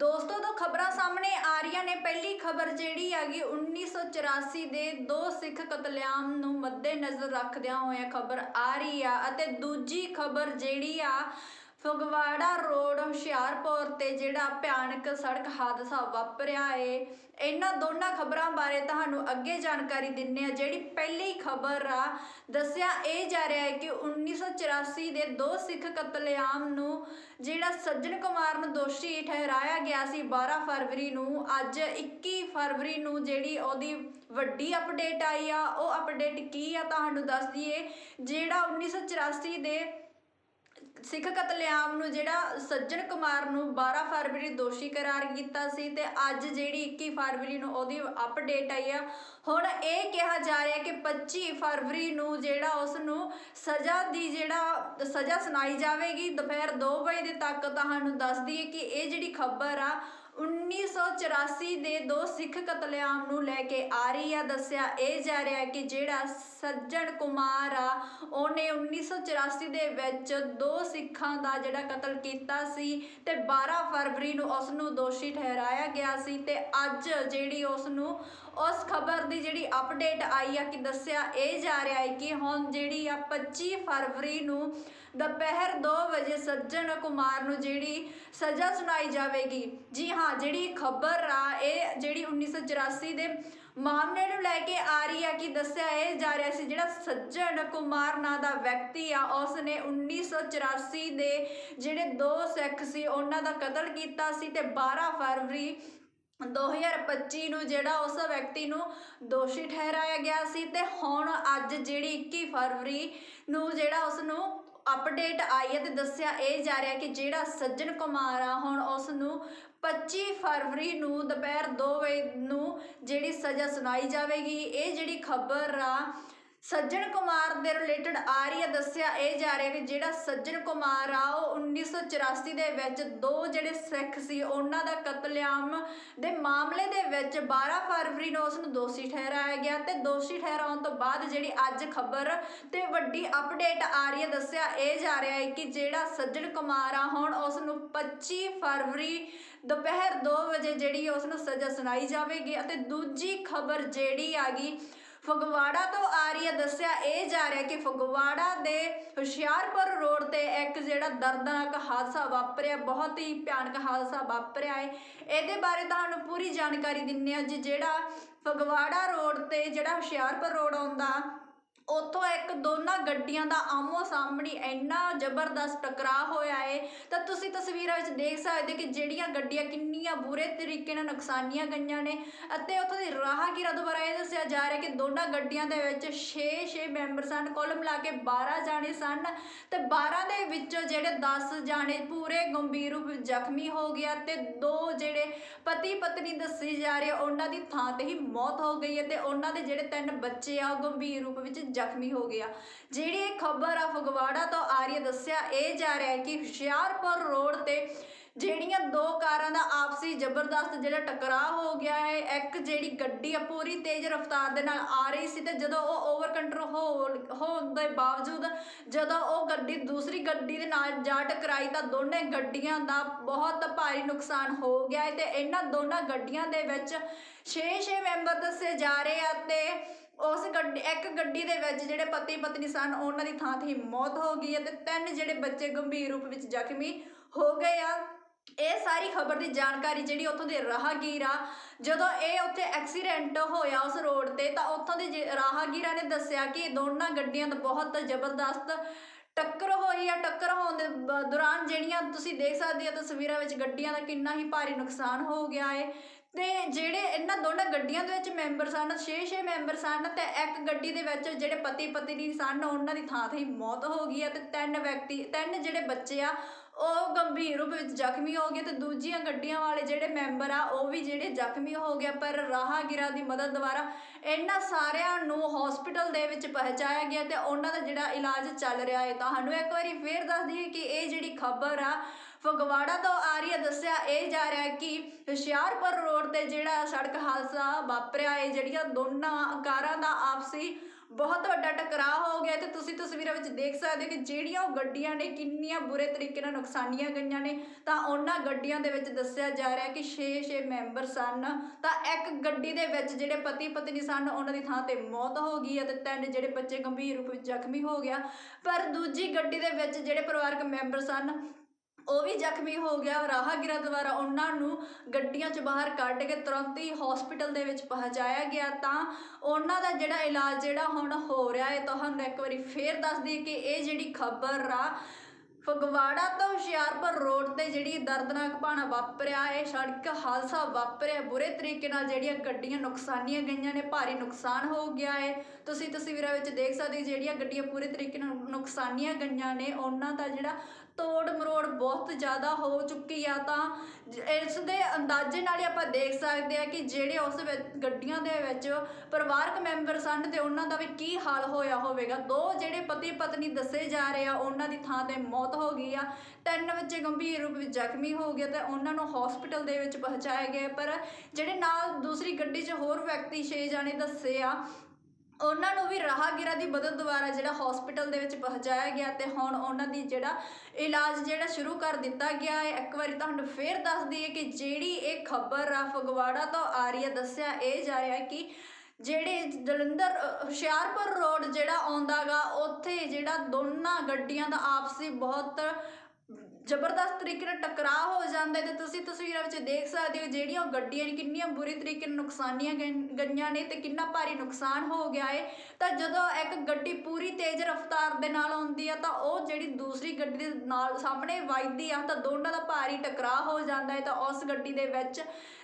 ਦੋਸਤੋ ਤੋਂ ਖਬਰਾਂ ਸਾਹਮਣੇ ਆ ਰਹੀਆਂ ਨੇ। ਪਹਿਲੀ ਖਬਰ ਜਿਹੜੀ ਹੈਗੀ 1984 ਦੇ ਦੋ ਸਿੱਖ ਕਤਲੇਆਮ ਨੂੰ ਮੱਦੇਨਜ਼ਰ ਰੱਖਦਿਆਂ ਹੋਇਆ ਖਬਰ ਆ ਰਹੀ ਆ ਅਤੇ ਦੂਜੀ ਖਬਰ ਜਿਹੜੀ ਆ ਫਗਵਾੜਾ ਰੋਡ, ਹੁਸ਼ਿਆਰਪੁਰ ਤੇ ਜਿਹੜਾ ਭਿਆਨਕ ਸੜਕ ਹਾਦਸਾ ਵਾਪਰਿਆ ਏ। ਇਹਨਾਂ ਦੋਨਾਂ ਖਬਰਾਂ ਬਾਰੇ ਤੁਹਾਨੂੰ ਅੱਗੇ ਜਾਣਕਾਰੀ ਦਿੰਨੇ ਆ ਜਿਹੜੀ ਪਹਿਲੀ ਖਬਰ ਆ, ਦੱਸਿਆ ਇਹ ਜਾ ਰਿਹਾ ਹੈ ਕਿ 1984 ਦੇ ਦੋ ਸਿੱਖ ਕਤਲੇਆਮ ਨੂੰ, ਜਿਹੜਾ ਸੱਜਣ ਕੁਮਾਰ ਨੂੰ ਦੋਸ਼ੀ ਠਹਿਰਾਇਆ ਗਿਆ ਸੀ 12 ਫਰਵਰੀ ਨੂੰ, ਅੱਜ 21 ਫਰਵਰੀ ਨੂੰ ਜਿਹੜੀ ਉਹਦੀ ਵੱਡੀ ਅਪਡੇਟ ਆਈ ਆ। ਉਹ ਅਪਡੇਟ ਕੀ ਆ, ਤੁਹਾਨੂੰ ਦੱਸ ਦਈਏ। ਜਿਹੜਾ 1984 ਦੇ ਸਿੱਖ ਕਤਲੇਆਮ ਨੂੰ ਜਿਹੜਾ ਸੱਜਣ ਕੁਮਾਰ ਨੂੰ 12 ਫਰਵਰੀ ਦੋਸ਼ੀ ਕਰਾਰ ਕੀਤਾ ਸੀ ਤੇ ਅੱਜ ਜਿਹੜੀ 21 ਫਰਵਰੀ ਨੂੰ ਉਹਦੀ ਅਪਡੇਟ ਆਈ ਆ। ਹੁਣ ਇਹ ਕਿਹਾ ਜਾ ਰਿਹਾ ਕਿ 25 ਫਰਵਰੀ ਨੂੰ ਜਿਹੜਾ ਉਸ ਨੂੰ ਸਜ਼ਾ ਦੀ ਜਿਹੜਾ ਸਜ਼ਾ ਸੁਣਾਈ ਜਾਵੇਗੀ। ਦੁਪਹਿਰ 2 ਵਜੇ ਦੇ ਤੱਕ ਤੁਹਾਨੂੰ ਦੱਸ ਦਈਏ ਕਿ ਇਹ ਜਿਹੜੀ ਖਬਰ ਆ 1984 ਦੇ ਦੋ ਸਿੱਖ ਕਤਲੇਆਮ ਨੂੰ ਲੈ ਕੇ ਆ ਰਹੀ ਆ ਦੱਸਿਆ ਇਹ ਜਾ ਰਿਹਾ ਕਿ ਜਿਹੜਾ ਸੱਜਣ ਕੁਮਾਰ ਆ, ਉਹਨੇ 1984 ਦੇ ਵਿੱਚ ਦੋ ਸਿੱਖਾਂ ਦਾ ਜਿਹੜਾ ਕਤਲ ਕੀਤਾ ਸੀ ਤੇ 12 ਫਰਵਰੀ ਨੂੰ ਉਸ ਨੂੰ ਦੋਸ਼ੀ ਠਹਿਰਾਇਆ ਗਿਆ ਸੀ ਤੇ ਅੱਜ ਜਿਹੜੀ ਉਸ ਨੂੰ ਉਸ ਖਬਰ ਦੀ ਜਿਹੜੀ ਅਪਡੇਟ ਆਈ ਆ, ਕਿ ਦੱਸਿਆ ਇਹ ਜਾ ਰਿਹਾ ਹੈ ਕਿ ਹੁਣ ਜਿਹੜੀ ਆ 25 ਫਰਵਰੀ ਨੂੰ ਦੁਪਹਿਰ 2 ਵਜੇ ਸੱਜਣ ਕੁਮਾਰ ਨੂੰ ਜਿਹੜੀ ਸਜ਼ਾ ਸੁਣਾਈ ਜਾਵੇਗੀ। ਜੀ ਹਾਂ, ਜਿਹੜੀ ਖਬਰ ਆ, ਇਹ ਜਿਹੜੀ 1984 ਦੇ ਮਾਮਲੇ ਨੂੰ ਲੈ ਕੇ ਆ ਰਹੀ ਆ, ਕਿ ਦੱਸਿਆ ਇਹ ਜਾ ਰਿਹਾ ਸੀ, ਜਿਹੜਾ ਸੱਜਣ ਕੁਮਾਰ ਨਾਂ ਦਾ ਵਿਅਕਤੀ ਆ ਉਸ ਨੇ 1984 ਦੇ ਜਿਹੜੇ ਦੋ ਸਿੱਖ ਸੀ, ਉਹਨਾਂ ਦਾ ਕਤਲ ਕੀਤਾ ਸੀ ਤੇ 12 ਫਰਵਰੀ 2025 ਨੂੰ ਜਿਹੜਾ ਉਸ ਵਿਅਕਤੀ ਨੂੰ ਦੋਸ਼ੀ ਠਹਿਰਾਇਆ ਗਿਆ ਸੀ ਤੇ ਹੁਣ ਅੱਜ ਜਿਹੜੀ 21 ਫਰਵਰੀ ਨੂੰ ਜਿਹੜਾ ਉਸ ਨੂੰ ਅਪਡੇਟ ਆਈ ਹੈ ਤੇ ਦੱਸਿਆ ਇਹ ਜਾ ਰਿਹਾ ਕਿ ਜਿਹੜਾ ਸੱਜਣ ਕੁਮਾਰ ਆ, ਹੁਣ ਉਸ ਨੂੰ 25 ਫਰਵਰੀ ਨੂੰ ਦੁਪਹਿਰ 2 ਵਜੇ ਨੂੰ ਜਿਹੜੀ ਸਜ਼ਾ ਸੁਣਾਈ ਜਾਵੇਗੀ। ਇਹ ਜਿਹੜੀ ਖਬਰ ਆ ਸੱਜਣ ਕੁਮਾਰ ਦੇ ਰਿਲੇਟਡ ਆ ਰਹੀ ਹੈ ਦੱਸਿਆ, ਇਹ ਜਾ ਰਿਹਾ ਕਿ ਜਿਹੜਾ ਸੱਜਣ ਕੁਮਾਰ ਆ, ਉਹ 1984 ਦੇ ਵਿੱਚ ਦੋ ਜਿਹੜੇ ਸਿੱਖ ਸੀ, ਉਹਨਾਂ ਦਾ ਕਤਲੇਆਮ ਦੇ ਮਾਮਲੇ ਦੇ ਵਿੱਚ 12 ਫਰਵਰੀ ਨੂੰ ਉਸ ਨੂੰ ਦੋਸ਼ੀ ਠਹਿਰਾਇਆ ਗਿਆ ਤੇ ਦੋਸ਼ੀ ਠਹਿਰਾਉਣ ਤੋਂ ਬਾਅਦ ਜਿਹੜੀ ਅੱਜ ਖਬਰ ਤੇ ਵੱਡੀ ਅਪਡੇਟ ਆ ਰਹੀ ਹੈ ਦੱਸਿਆ, ਇਹ ਜਾ ਰਿਹਾ ਹੈ ਕਿ ਜਿਹੜਾ ਸੱਜਣ ਕੁਮਾਰ ਆ, ਹੁਣ ਉਸ ਨੂੰ 25 ਫਰਵਰੀ ਦੁਪਹਿਰ 2 ਵਜੇ ਜਿਹੜੀ ਉਸ ਨੂੰ ਸਜ਼ਾ ਸੁਣਾਈ ਜਾਵੇਗੀ ਅਤੇ ਦੂਜੀ ਖਬਰ ਜਿਹੜੀ ਆ ਗਈ ਫਗਵਾੜਾ ਤੋਂ ਆ ਰਹੀ ਹੈ। ਦੱਸਿਆ ਇਹ ਜਾ ਰਿਹਾ ਕਿ ਫਗਵਾੜਾ ਦੇ ਹੁਸ਼ਿਆਰਪੁਰ ਰੋਡ ਤੇ ਇੱਕ ਜਿਹੜਾ ਦਰਦਨਾਕ ਹਾਦਸਾ ਵਾਪਰਿਆ, ਬਹੁਤ ਹੀ ਭਿਆਨਕ ਹਾਦਸਾ ਵਾਪਰਿਆ ਹੈ। ਇਹਦੇ ਬਾਰੇ ਤੁਹਾਨੂੰ ਪੂਰੀ ਜਾਣਕਾਰੀ ਦਿੰਨੇ ਆ ਜੀ। ਜਿਹੜਾ ਫਗਵਾੜਾ ਰੋਡ ਤੇ ਜਿਹੜਾ ਹੁਸ਼ਿਆਰਪੁਰ ਰੋਡ ਆਉਂਦਾ ਉੱਥੋਂ ਇੱਕ ਦੋਨਾਂ ਗੱਡੀਆਂ ਦਾ ਆਮੋ ਸਾਹਮਣੀ ਇੰਨਾ ਜ਼ਬਰਦਸਤ ਟਕਰਾਅ ਹੋਇਆ ਏ, ਤਾਂ ਤੁਸੀਂ ਤਸਵੀਰਾਂ ਵਿੱਚ ਦੇਖ ਸਕਦੇ ਕਿ ਜਿਹੜੀਆਂ ਗੱਡੀਆਂ ਕਿੰਨੀਆਂ ਬੁਰੇ ਤਰੀਕੇ ਨਾਲ ਨੁਕਸਾਨੀਆਂ ਗਈਆਂ ਨੇ ਅਤੇ ਉੱਥੋਂ ਦੀ ਰਾਹਗੀਰਾਂ ਦੁਆਰਾ ਇਹ ਦੱਸਿਆ ਜਾ ਰਿਹਾ ਕਿ ਦੋਨਾਂ ਗੱਡੀਆਂ ਦੇ ਵਿੱਚ 6-6 ਮੈਂਬਰ ਸਨ, ਕੁੱਲ ਮਿਲਾ ਕੇ 12 ਜਾਣੇ ਸਨ, ਤੇ 12 ਦੇ ਵਿੱਚੋਂ ਜਿਹੜੇ 10 ਜਾਣੇ ਪੂਰੇ ਗੰਭੀਰ ਰੂਪ ਵਿੱਚ ਜ਼ਖਮੀ ਹੋ ਗਿਆ ਤੇ ਦੋ ਜਿਹੜੇ ਪਤੀ ਪਤਨੀ ਦੱਸੀ ਜਾ ਰਹੇ ਉਹਨਾਂ ਦੀ ਥਾਂ ਤੇ ਹੀ ਮੌਤ ਹੋ ਗਈ ਹੈ ਤੇ ਉਹਨਾਂ ਦੇ ਜਿਹੜੇ ਤਿੰਨ ਬੱਚੇ ਆ, ਉਹ ਗੰਭੀਰ ਰੂਪ ਵਿੱਚ ਜ਼ਖਮੀ ਹੋ ਗਿਆ। ਜਿਹੜੀ ਇਹ ਖਬਰ ਆ ਫਗਵਾੜਾ ਤੋਂ ਆ ਰਹੀ ਹੈ, ਦੱਸਿਆ ਇਹ ਜਾ ਰਿਹਾ ਹੈ ਕਿ ਹੁਸ਼ਿਆਰਪੁਰ ਰੋਡ ਤੇ ਜਿਹੜੀਆਂ ਦੋ ਕਾਰਾਂ ਦਾ ਆਪਸੀ ਜ਼ਬਰਦਸਤ ਜਿਹੜਾ ਟਕਰਾਅ ਹੋ ਗਿਆ ਹੈ, ਇੱਕ ਜਿਹੜੀ ਗੱਡੀ ਆ ਪੂਰੀ ਤੇਜ਼ ਰਫ਼ਤਾਰ ਦੇ ਨਾਲ ਆ ਰਹੀ ਸੀ ਤੇ ਜਦੋਂ ਉਹ ਓਵਰ ਕੰਟਰੋਲ ਹੋਣ ਦੇ ਬਾਵਜੂਦ ਜਦੋਂ ਉਹ ਗੱਡੀ, ਦੂਸਰੀ ਗੱਡੀ ਦੇ ਨਾਲ ਜਾ ਟਕਰਾਈ ਤਾਂ ਦੋਨੇ ਗੱਡੀਆਂ ਦਾ ਬਹੁਤ ਭਾਰੀ ਨੁਕਸਾਨ ਹੋ ਗਿਆ ਹੈ ਤੇ ਇਹਨਾਂ ਦੋਨਾਂ ਗੱਡੀਆਂ ਦੇ ਵਿੱਚ 6-6 ਮੈਂਬਰ ਦੱਸੇ ਜਾ ਰਹੇ ਆ ਤੇ ਉਸ ਗੱਡੀ, ਇੱਕ ਗੱਡੀ ਦੇ ਵਿੱਚ ਜਿਹੜੇ ਪਤੀ ਪਤਨੀ ਸਨ, ਉਹਨਾਂ ਦੀ ਥਾਂ ਤੇ ਹੀ ਮੌਤ ਹੋ ਗਈ ਹੈ ਤੇ ਤਿੰਨ ਜਿਹੜੇ ਬੱਚੇ ਗੰਭੀਰ ਰੂਪ ਵਿੱਚ ਜ਼ਖਮੀ ਹੋ ਗਏ ਆ। ਇਹ ਸਾਰੀ ਖਬਰ ਦੀ ਜਾਣਕਾਰੀ ਜਿਹੜੀ ਉੱਥੋਂ ਦੇ ਰਾਹਗੀਰ ਆ, ਜਦੋਂ ਇਹ ਉੱਥੇ ਐਕਸੀਡੈਂਟ ਹੋਇਆ ਉਸ ਰੋਡ ਤੇ, ਤਾਂ ਉੱਥੋਂ ਦੇ ਜੇ- ਰਾਹਗੀਰਾਂ ਨੇ ਦੱਸਿਆ ਕਿ ਦੋਨਾਂ ਗੱਡੀਆਂ ਦਾ ਬਹੁਤ ਜ਼ਬਰਦਸਤ ਟੱਕਰ ਹੋਈ ਆ, ਟੱਕਰ ਹੋਣ ਦੇ ਬ- ਦੌਰਾਨ ਜਿਹੜੀਆਂ ਤੁਸੀਂ ਦੇਖ ਸਕਦੇ ਹੋ ਤਸਵੀਰਾਂ ਵਿੱਚ ਗੱਡੀਆਂ ਦਾ ਕਿੰਨਾ ਹੀ ਭਾਰੀ ਨੁਕਸਾਨ ਹੋ ਗਿਆ ਹੈ ਤੇ ਜਿਹੜੇ ਇਹਨਾਂ ਦੋਨਾਂ ਗੱਡੀਆਂ ਦੇ ਵਿੱਚ ਮੈਂਬਰ ਸਨ 6-6 ਮੈਂਬਰ ਸਨ ਤੇ ਇੱਕ ਗੱਡੀ ਦੇ ਵਿੱਚ ਜਿਹੜੇ ਪਤੀ ਪਤਨੀ ਸਨ, ਉਹਨਾਂ ਦੀ ਥਾਂ ਤੇ ਹੀ ਮੌਤ ਹੋ ਗਈ ਹੈ ਤੇ ਤਿੰਨ ਵਿਅਕਤੀ, ਤਿੰਨ ਜਿਹੜੇ ਬੱਚੇ ਆ ਉਹ ਗੰਭੀਰ ਰੂਪ ਵਿੱਚ ਜ਼ਖਮੀ ਹੋ ਗਏ ਤੇ ਦੂਜੀਆਂ ਗੱਡੀਆਂ ਵਾਲੇ ਜਿਹੜੇ ਮੈਂਬਰ ਆ, ਉਹ ਵੀ ਜਿਹੜੇ ਜ਼ਖਮੀ ਹੋ ਗਏ ਪਰ ਰਾਹਗੀਰਾਂ ਦੀ ਮਦਦ ਦੁਆਰਾ ਇਹਨਾਂ ਸਾਰਿਆਂ ਨੂੰ ਹਸਪੀਟਲ ਦੇ ਵਿੱਚ ਪਹੁੰਚਾਇਆ ਗਿਆ ਤੇ ਉਹਨਾਂ ਦਾ ਜਿਹੜਾ ਇਲਾਜ ਚੱਲ ਰਿਹਾ ਹੈ। ਤੁਹਾਨੂੰ ਇੱਕ ਵਾਰੀ ਫੇਰ ਦੱਸ ਦਈਏ ਕਿ ਇਹ ਜਿਹੜੀ ਖਬਰ ਆ, ਫਗਵਾੜਾ ਤੋਂ ਆ ਰਹੀ ਹੈ। ਦੱਸਿਆ ਇਹ ਜਾ ਰਿਹਾ ਕਿ ਹੁਸ਼ਿਆਰਪੁਰ ਰੋਡ ਤੇ ਜਿਹੜਾ ਸੜਕ ਹਾਦਸਾ ਵਾਪਰਿਆ ਹੈ, ਜਿਹੜੀਆਂ ਦੋਨਾਂ ਕਾਰਾਂ ਦਾ ਆਪਸੀ ਬਹੁਤ ਵੱਡਾ ਟਕਰਾਅ ਹੋ ਗਿਆ ਤੇ ਤੁਸੀਂ ਤਸਵੀਰਾਂ ਵਿੱਚ ਦੇਖ ਸਕਦੇ ਹੋ ਕਿ ਜਿਹੜੀਆਂ ਉਹ ਗੱਡੀਆਂ ਨੇ, ਕਿੰਨੀਆਂ ਬੁਰੇ ਤਰੀਕੇ ਨਾਲ ਨੁਕਸਾਨੀਆਂ ਗਈਆਂ ਨੇ। ਤਾਂ ਉਹਨਾਂ ਗੱਡੀਆਂ ਦੇ ਵਿੱਚ ਦੱਸਿਆ ਜਾ ਰਿਹਾ ਕਿ 6-6 ਮੈਂਬਰ ਸਨ। ਤਾਂ ਇੱਕ ਗੱਡੀ ਦੇ ਵਿੱਚ ਜਿਹੜੇ ਪਤੀ ਪਤਨੀ ਸਨ, ਉਹਨਾਂ ਦੀ ਥਾਂ ਤੇ ਮੌਤ ਹੋ ਗਈ ਅਤੇ ਤਿੰਨ ਜਿਹੜੇ ਬੱਚੇ ਗੰਭੀਰ ਰੂਪ ਵਿੱਚ ਜ਼ਖਮੀ ਹੋ ਗਿਆ। ਪਰ ਦੂਜੀ ਗੱਡੀ ਦੇ ਵਿੱਚ ਜਿਹੜੇ ਪਰਿਵਾਰਕ ਮੈਂਬਰ ਸਨ ਉਹ ਵੀ ਜ਼ਖਮੀ ਹੋ ਗਿਆ ਰਾਹਗੀਰਾਂ ਦੁਆਰਾ ਉਹਨਾਂ ਨੂੰ ਗੱਡੀਆਂ 'ਚ ਬਾਹਰ ਕੱਢ ਕੇ ਤੁਰੰਤ ਹੀ ਹਸਪੀਟਲ ਦੇ ਵਿੱਚ ਪਹੁੰਚਾਇਆ ਗਿਆ। ਤਾਂ ਉਹਨਾਂ ਦਾ ਜਿਹੜਾ ਇਲਾਜ ਜਿਹੜਾ ਹੁਣ ਹੋ ਰਿਹਾ ਹੈ, ਤੁਹਾਨੂੰ ਇੱਕ ਵਾਰੀ ਫੇਰ ਦੱਸ ਦਈਏ ਕਿ ਇਹ ਜਿਹੜੀ ਖਬਰ ਆ, ਫਗਵਾੜਾ ਤੋਂ ਹੁਸ਼ਿਆਰਪੁਰ ਰੋਡ ਤੇ ਜਿਹੜੀ ਦਰਦਨਾਕ ਭਾਣਾ ਵਾਪਰਿਆ, ਇਹ ਸੜਕ ਹਾਦਸਾ ਵਾਪਰਿਆ। ਬੁਰੇ ਤਰੀਕੇ ਨਾਲ ਜਿਹੜੀਆਂ ਗੱਡੀਆਂ ਨੁਕਸਾਨੀਆਂ ਗਈਆਂ ਨੇ, ਭਾਰੀ ਨੁਕਸਾਨ ਹੋ ਗਿਆ ਹੈ। ਤੁਸੀਂ ਤਸਵੀਰਾਂ ਵਿੱਚ ਦੇਖ ਸਕਦੇ ਹੋ ਜਿਹੜੀਆਂ ਗੱਡੀਆਂ ਪੂਰੇ ਤਰੀਕੇ ਨਾਲ ਨੁਕਸਾਨੀਆਂ ਗਈਆਂ ਨੇ, ਉਹਨਾਂ ਦਾ ਜਿਹੜਾ ਤੋੜ ਮਰੋੜ ਬਹੁਤ ਜ਼ਿਆਦਾ ਹੋ ਚੁੱਕੀ ਆ ਤਾਂ ਇਸ ਦੇ ਅੰਦਾਜ਼ੇ ਨਾਲ ਹੀ ਆਪਾਂ ਦੇਖ ਸਕਦੇ ਆ ਕਿ ਜਿਹੜੇ ਉਸ ਗੱਡੀਆਂ ਦੇ ਵਿੱਚ ਪਰਿਵਾਰਕ ਮੈਂਬਰ ਸਨ ਤੇ ਉਹਨਾਂ ਦਾ ਵੀ ਕੀ ਹਾਲ ਹੋਇਆ ਹੋਵੇਗਾ। ਦੋ ਜਿਹੜੇ ਪਤੀ ਪਤਨੀ ਦੱਸੇ ਜਾ ਰਹੇ ਆ, ਉਹਨਾਂ ਦੀ ਥਾਂ ਤੇ ਮੌਤ ਹੋ ਗਈ ਆ। ਤਿੰਨ ਬੱਚੇ ਗੰਭੀਰ ਰੂਪ ਵਿੱਚ ਜ਼ਖਮੀ ਹੋ ਗਏ ਤੇ ਉਹਨਾਂ ਨੂੰ ਹਸਪੀਟਲ ਦੇ ਵਿੱਚ ਪਹੁੰਚਾਇਆ ਗਿਆ। ਪਰ ਜਿਹੜੇ ਨਾਲ ਦੂਸਰੀ ਗੱਡੀ 'ਚ ਹੋਰ ਵਿਅਕਤੀ 6 ਜਾਣੇ ਦੱਸੇ ਆ ਉਹਨਾਂ ਨੂੰ ਵੀ ਰਾਹਗੀਰਾਂ ਦੀ ਮਦਦ ਦੁਆਰਾ ਜਿਹੜਾ ਹਸਪੀਟਲ ਦੇ ਵਿੱਚ ਪਹੁੰਚਾਇਆ ਗਿਆ ਤੇ ਹੁਣ ਉਹਨਾਂ ਦੀ ਜਿਹੜਾ ਇਲਾਜ ਜਿਹੜਾ ਸ਼ੁਰੂ ਕਰ ਦਿੱਤਾ ਗਿਆ ਹੈ। ਇੱਕ ਵਾਰੀ ਤੁਹਾਨੂੰ ਫੇਰ ਦੱਸ ਦਈਏ ਕਿ ਜਿਹੜੀ ਇਹ ਖਬਰ ਆ ਫਗਵਾੜਾ ਤੋਂ ਆ ਰਹੀ ਹੈ, ਦੱਸਿਆ ਇਹ ਜਾ ਰਿਹਾ ਕਿ ਜਿਹੜੇ ਜਲੰਧਰ, ਹੁਸ਼ਿਆਰਪੁਰ ਰੋਡ ਜਿਹੜਾ ਆਉਂਦਾਗਾ ਉੱਥੇ ਜਿਹੜਾ ਦੋਨਾਂ ਗੱਡੀਆਂ ਦਾ ਆਪਸੀ ਬਹੁਤ ਜ਼ਬਰਦਸਤ ਤਰੀਕੇ ਨਾਲ ਟਕਰਾਅ ਹੋ ਜਾਂਦਾ ਹੈ ਤੇ ਤੁਸੀਂ ਤਸਵੀਰਾਂ ਵਿੱਚ ਦੇਖ ਸਕਦੇ ਹੋ ਜਿਹੜੀਆਂ ਉਹ ਗੱਡੀਆਂ ਨੇ, ਕਿੰਨੀਆਂ ਬੁਰੀ ਤਰੀਕੇ ਨਾਲ ਨੁਕਸਾਨੀਆਂ ਗਈ- ਗਈਆਂ ਨੇ ਤੇ ਕਿੰਨਾ ਭਾਰੀ ਨੁਕਸਾਨ ਹੋ ਗਿਆ ਹੈ। ਤਾਂ ਜਦੋਂ ਇੱਕ ਗੱਡੀ ਪੂਰੀ ਤੇਜ਼ ਰਫ਼ਤਾਰ ਦੇ ਨਾਲ ਆਉਂਦੀ ਆ, ਤਾਂ ਉਹ ਜਿਹੜੀ ਦੂਸਰੀ ਗੱਡੀ ਦੇ ਨਾਲ ਸਾਹਮਣੇ ਵੱਜਦੀ ਆ, ਤਾਂ ਦੋਨਾਂ ਦਾ ਭਾਰੀ ਟਕਰਾਅ ਹੋ ਜਾਂਦਾ ਹੈ। ਤਾਂ ਉਸ ਗੱਡੀ ਦੇ ਵਿੱਚ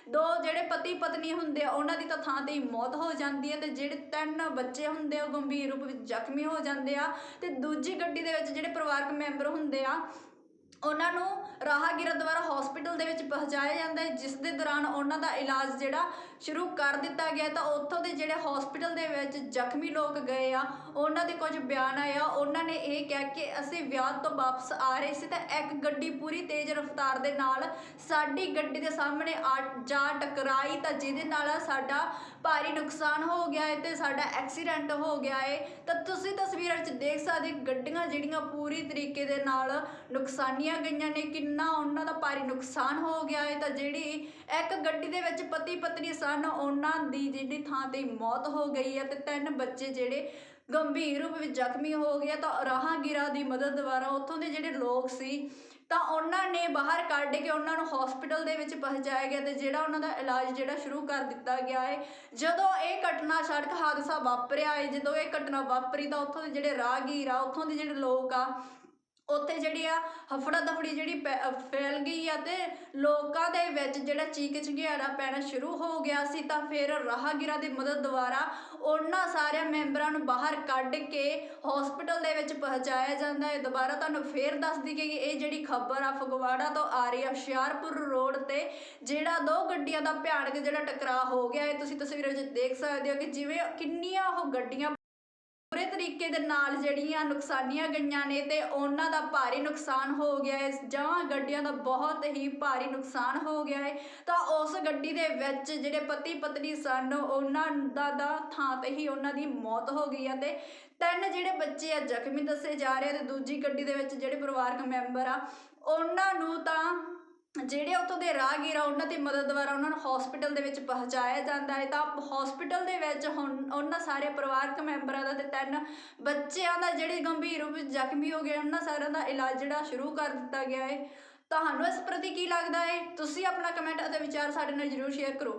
ਦੋ ਜਿਹੜੇ ਪਤੀ ਪਤਨੀ ਹੁੰਦੇ ਆ, ਉਹਨਾਂ ਦੀ ਤਾਂ ਥਾਂ ਤੇ ਹੀ ਮੌਤ ਹੋ ਜਾਂਦੀ ਹੈ ਤੇ ਜਿਹੜੇ ਤਿੰਨ ਬੱਚੇ ਹੁੰਦੇ ਆ, ਉਹ ਗੰਭੀਰ ਰੂਪ ਵਿੱਚ ਜ਼ਖਮੀ ਹੋ ਜਾਂਦੇ ਆ। ਤੇ ਦੂਜੀ ਗੱਡੀ ਦੇ ਵਿੱਚ ਜਿਹੜੇ ਪਰਿਵਾਰਕ ਮੈਂਬਰ ਹੁੰਦੇ ਆ ਉਹਨਾਂ ਨੂੰ ਰਾਹਗੀਰਾਂ ਦੁਆਰਾ ਹਸਪੀਟਲ ਦੇ ਵਿੱਚ ਪਹੁੰਚਾਇਆ ਜਾਂਦਾ ਹੈ, ਜਿਸ ਦੇ ਦੌਰਾਨ ਉਹਨਾਂ ਦਾ ਇਲਾਜ ਜਿਹੜਾ ਸ਼ੁਰੂ ਕਰ ਦਿੱਤਾ ਗਿਆ ਤਾਂ ਉੱਥੋਂ ਦੇ ਜਿਹੜੇ ਹਸਪੀਟਲ ਦੇ ਵਿੱਚ ਜ਼ਖਮੀ ਲੋਕ ਗਏ ਆ, ਉਹਨਾਂ ਦੇ ਕੁਝ ਬਿਆਨ ਆਏ ਆ। ਉਹਨਾਂ ਨੇ ਇਹ ਕਿਹਾ ਕਿ ਅਸੀਂ ਵਿਆਹ ਤੋਂ ਵਾਪਸ ਆ ਰਹੇ ਸੀ ਤਾਂ ਇੱਕ ਗੱਡੀ ਪੂਰੀ ਤੇਜ਼ ਰਫ਼ਤਾਰ ਦੇ ਨਾਲ ਸਾਡੀ ਗੱਡੀ ਦੇ ਸਾਹਮਣੇ ਆ ਜਾ ਟਕਰਾਈ ਤਾਂ ਜਿਹਦੇ ਨਾਲ ਸਾਡਾ ਭਾਰੀ ਨੁਕਸਾਨ ਹੋ ਗਿਆ ਹੈ ਤੇ ਸਾਡਾ ਐਕਸੀਡੈਂਟ ਹੋ ਗਿਆ ਹੈ। ਤਾਂ ਤੁਸੀਂ ਤਸਵੀਰਾਂ ਵਿੱਚ ਦੇਖ ਸਕਦੇ ਗੱਡੀਆਂ ਜਿਹੜੀਆਂ ਪੂਰੀ ਤਰੀਕੇ ਦੇ ਨਾਲ ਨੁਕਸਾਨੀ ਨੁਕਸਾਨੀਆਂ ਗਈਆਂ ਨੇ, ਕਿੰਨਾ ਉਹਨਾਂ ਦਾ ਭਾਰੀ ਨੁਕਸਾਨ ਹੋ ਗਿਆ ਹੈ। ਤਾਂ ਜਿਹੜੀ ਇੱਕ ਗੱਡੀ ਦੇ ਵਿੱਚ ਪਤੀ ਪਤਨੀ ਸਨ, ਉਹਨਾਂ ਦੀ ਜਿਹੜੀ ਥਾਂ ਤੇ ਮੌਤ ਹੋ ਗਈ ਹੈ ਤੇ ਤਿੰਨ ਬੱਚੇ ਜਿਹੜੇ ਗੰਭੀਰ ਰੂਪ ਵਿੱਚ ਜ਼ਖਮੀ ਹੋ ਗਏ ਤਾਂ ਰਾਹਗੀਰਾਂ ਦੀ ਮਦਦ ਦੁਆਰਾ ਉੱਥੋਂ ਦੇ ਜਿਹੜੇ ਲੋਕ ਸੀ, ਤਾਂ ਉਹਨਾਂ ਨੇ ਬਾਹਰ ਕੱਢ ਕੇ ਉਹਨਾਂ ਨੂੰ ਹਸਪੀਟਲ ਦੇ ਵਿੱਚ ਪਹੁੰਚਾਇਆ ਗਿਆ ਤੇ ਜਿਹੜਾ ਉਹਨਾਂ ਦਾ ਇਲਾਜ ਜਿਹੜਾ ਸ਼ੁਰੂ ਕਰ ਦਿੱਤਾ ਗਿਆ ਹੈ। ਜਦੋਂ ਇਹ ਘਟਨਾ ਸੜਕ ਹਾਦਸਾ ਵਾਪਰਿਆ ਹੈ, ਜਦੋਂ ਇਹ ਘਟਨਾ ਵਾਪਰੀ ਤਾਂ ਉੱਥੋਂ ਦੇ ਜਿਹੜੇ ਰਾਹਗੀਰ ਆ, ਉੱਥੋਂ ਦੇ ਜਿਹੜੇ ਲੋਕ ਆ ਉੱਥੇ ਜਿਹੜੀ ਆ ਹਫੜਾ ਦਫੜੀ ਜਿਹੜੀ ਪੈ- ਫੈਲ ਗਈ ਆ ਤੇ ਲੋਕਾਂ ਦੇ ਵਿੱਚ ਜਿਹੜਾ ਚੀਕ ਚਿਹਾੜਾ ਪੈਣਾ ਸ਼ੁਰੂ ਹੋ ਗਿਆ ਸੀ ਤਾਂ ਫਿਰ ਰਾਹਗੀਰਾਂ ਦੀ ਮਦਦ ਦੁਆਰਾ ਉਹਨਾਂ ਸਾਰਿਆਂ ਮੈਂਬਰਾਂ ਨੂੰ ਬਾਹਰ ਕੱਢ ਕੇ ਹਸਪੀਟਲ ਦੇ ਵਿੱਚ ਪਹੁੰਚਾਇਆ ਜਾਂਦਾ ਹੈ। ਦੁਬਾਰਾ ਤੁਹਾਨੂੰ ਫੇਰ ਦੱਸ ਦਈਏ ਕਿ ਇਹ ਜਿਹੜੀ ਖਬਰ ਆ ਫਗਵਾੜਾ ਤੋਂ ਆ ਰਹੀ ਆ, ਹੁਸ਼ਿਆਰਪੁਰ ਰੋਡ ਤੇ ਜਿਹੜਾ ਦੋ ਗੱਡੀਆਂ ਦਾ ਭਿਆਨਕ ਜਿਹੜਾ ਟਕਰਾਅ ਹੋ ਗਿਆ। ਹੈ ਤੁਸੀਂ ਤਸਵੀਰਾਂ ਵਿੱਚ ਦੇਖ ਸਕਦੇ ਹੋ ਕਿ ਜਿਵੇਂ ਕਿੰਨੀਆਂ ਉਹ ਗੱਡੀਆਂ ਪੂਰੇ ਤਰੀਕੇ ਦੇ ਨਾਲ ਜਿਹੜੀਆਂ ਨੁਕਸਾਨੀਆਂ ਗਈਆਂ ਨੇ ਤੇ ਉਹਨਾਂ ਦਾ ਭਾਰੀ ਨੁਕਸਾਨ ਹੋ ਗਿਆ ਹੈ। ਜਾਂ ਗੱਡੀਆਂ ਦਾ ਬਹੁਤ ਹੀ ਭਾਰੀ ਨੁਕਸਾਨ ਹੋ ਗਿਆ ਹੈ। ਤਾਂ ਉਸ ਗੱਡੀ ਦੇ ਵਿੱਚ ਜਿਹੜੇ ਪਤੀ ਪਤਨੀ ਸਨ, ਉਹਨਾਂ ਦਾ ਦਾ ਥਾਂ ਤੇ ਹੀ ਉਹਨਾਂ ਦੀ ਮੌਤ ਹੋ ਗਈ ਹੈ ਤੇ ਤਿੰਨ ਜਿਹੜੇ ਬੱਚੇ ਆ, ਜ਼ਖਮੀ ਦੱਸੇ ਜਾ ਰਹੇ ਆ ਤੇ ਦੂਜੀ ਗੱਡੀ ਦੇ ਵਿੱਚ ਜਿਹੜੇ ਪਰਿਵਾਰਕ ਮੈਂਬਰ ਆ, ਉਹਨਾਂ ਨੂੰ ਤਾਂ ਜਿਹੜੇ ਉੱਥੋਂ ਦੇ ਰਾਹਗੀਰ ਆ, ਉਹਨਾਂ ਦੀ ਮਦਦ ਦੁਆਰਾ ਉਹਨਾਂ ਨੂੰ ਹਸਪੀਟਲ ਦੇ ਵਿੱਚ ਪਹੁੰਚਾਇਆ ਜਾਂਦਾ ਹੈ। ਤਾਂ ਹਸਪੀਟਲ ਦੇ ਵਿੱਚ ਹੁਣ ਉਹਨਾਂ ਸਾਰੇ ਪਰਿਵਾਰਕ ਮੈਂਬਰਾਂ ਦਾ ਤੇ ਤਿੰਨ ਬੱਚਿਆਂ ਦਾ ਜਿਹੜੇ ਗੰਭੀਰ ਰੂਪ ਵਿੱਚ ਜ਼ਖਮੀ ਹੋ ਗਏ, ਉਹਨਾਂ ਸਾਰਿਆਂ ਦਾ ਇਲਾਜ ਜਿਹੜਾ ਸ਼ੁਰੂ ਕਰ ਦਿੱਤਾ ਗਿਆ ਹੈ। ਤੁਹਾਨੂੰ ਇਸ ਪ੍ਰਤੀ ਕੀ ਲੱਗਦਾ ਹੈ? ਤੁਸੀਂ ਆਪਣਾ ਕਮੈਂਟ ਅਤੇ ਵਿਚਾਰ ਸਾਡੇ ਨਾਲ ਜਰੂਰ ਸ਼ੇਅਰ ਕਰੋ।